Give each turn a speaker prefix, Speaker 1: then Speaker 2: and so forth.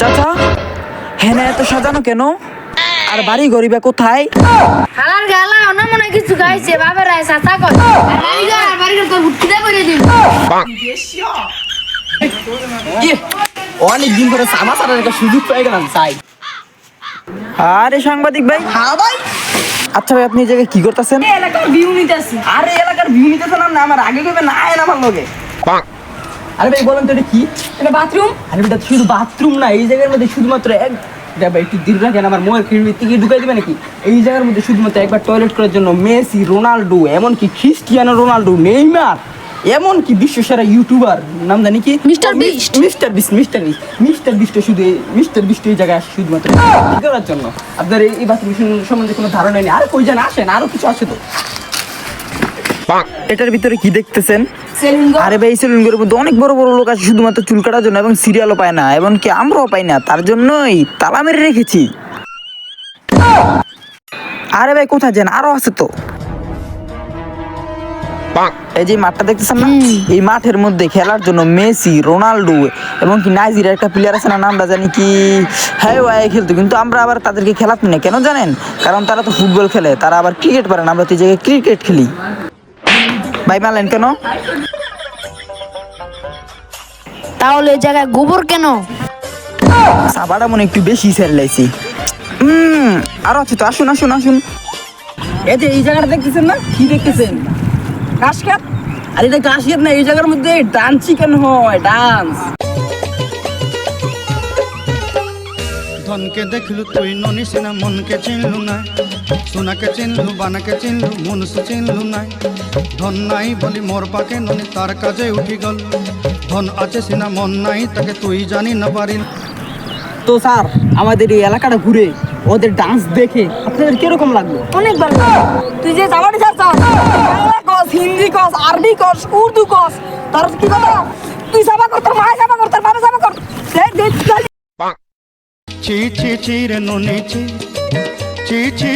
Speaker 1: চাচা হ্যাঁ এত সাজানো কেন? আর বাড়ি গরিবা কোথায়?
Speaker 2: হালার গালা অন্য মনে কিছু গাইছে বাবার রায় চাচা কর বাড়ি ঘর আর বাড়ি ঘর তোর ভুট্টিতে করে দিন
Speaker 3: অনেক দিন ধরে সামা সারার একটা সুযোগ পেয়ে গেলাম তাই
Speaker 1: আরে সাংবাদিক ভাই।
Speaker 3: হ্যাঁ ভাই।
Speaker 1: আচ্ছা ভাই আপনি এই জায়গায় কি করতেছেন?
Speaker 2: এলাকার ভিউ নিতেছি।
Speaker 3: আরে এলাকার ভিউ নিতেছে না আমার আগে কবে না আয় না আমার লগে। আরে ভাই বলেন তো এটা কি?
Speaker 2: এটা বাথরুম
Speaker 3: আরে এটা শুধু বাথরুম না এই জায়গার মধ্যে শুধুমাত্র এক ভাই একটু দীর্ঘ রাখেন আমার মোয়ের খিড়মির থেকে ঢুকাই দিবে নাকি? এই জায়গার মধ্যে শুধুমাত্র একবার টয়লেট করার জন্য মেসি রোনাল্ডো এমনকি খ্রিস্টিয়ানো রোনাল্ডো নেইমার এমনকি বিশ্বসেরা ইউটিউবার নাম জানি কি?
Speaker 2: Mr. Beast।
Speaker 3: Mister Beast mister Beast. Mister Beast শুধু মিস্টার বিস্ট এই জায়গায় আসে শুধুমাত্র। করার জন্য। আপনার এই বাথরুম সম্বন্ধে কোনো ধারণা নেই? আর কই যেন আসেন আরও কিছু আছে তো।
Speaker 1: এটার ভিতরে কি দেখতেছেন? আরে ভাই সেলুন ঘরের মধ্যে অনেক বড় বড় লোক আছে শুধুমাত্র চুল কাটার জন্য এবং সিরিয়ালও পায় না এমনকি আমরাও পাই না তার জন্যই তালা মেরে রেখেছি। আরে ভাই কোথায় যান? আরও আছে তো। এই যে মাঠটা দেখতেছেন না? এই মাঠের মধ্যে খেলার জন্য মেসি রোনাল্ডো এবং কি নাইজেরিয়ার একটা প্লেয়ার আছে না নামটা জানি কি? হ্যাঁ ওয়াই খেলতো কিন্তু আমরা আবার তাদেরকে খেলাতে না কেন জানেন? কারণ তারা তো ফুটবল খেলে তারা আবার ক্রিকেট পারে না আমরা তো এই জায়গায় ক্রিকেট খেলি। ভাই মারলেন কেন?
Speaker 2: তাহলে এই জায়গায় গোবর কেন?
Speaker 1: সাবাটা মনে একটু বেশি সেল লাইছি। হুম আরও আছে তো আসুন আসুন আসুন।
Speaker 3: এই যে এই জায়গাটা দেখতেছেন না? কি দেখতেছেন? কাশ খাত আর এটা কাশ না এই জায়গার মধ্যে ডান্স চিকেন হয়? ডান্স
Speaker 4: ধনকে দেখলু তুই ননি সিনা মনকে চিনলু না। সোনাকে চিনলু বানাকে চিনলু মনুষ্য চিনলু নাই ধন নাই বলি মোর পাকে ননি তার কাজে উঠি গল। ধন আছে সিনা মন নাই তাকে তুই জানি না পারিল
Speaker 3: তো স্যার আমাদের এই এলাকাটা ঘুরে ওদের ডান্স দেখে আপনাদের কীরকম লাগল?
Speaker 2: অনেক ভালো তুই যে জামাটি চাচ্ছ বাংলা কস হিন্দি কস আরবি কস উর্দু কস তার কি কথা? তুই সাবা কর তোর মায় সাবা কর তোর বাবা সাবা কর দেখ
Speaker 4: রে ননি ছি। ছি ছি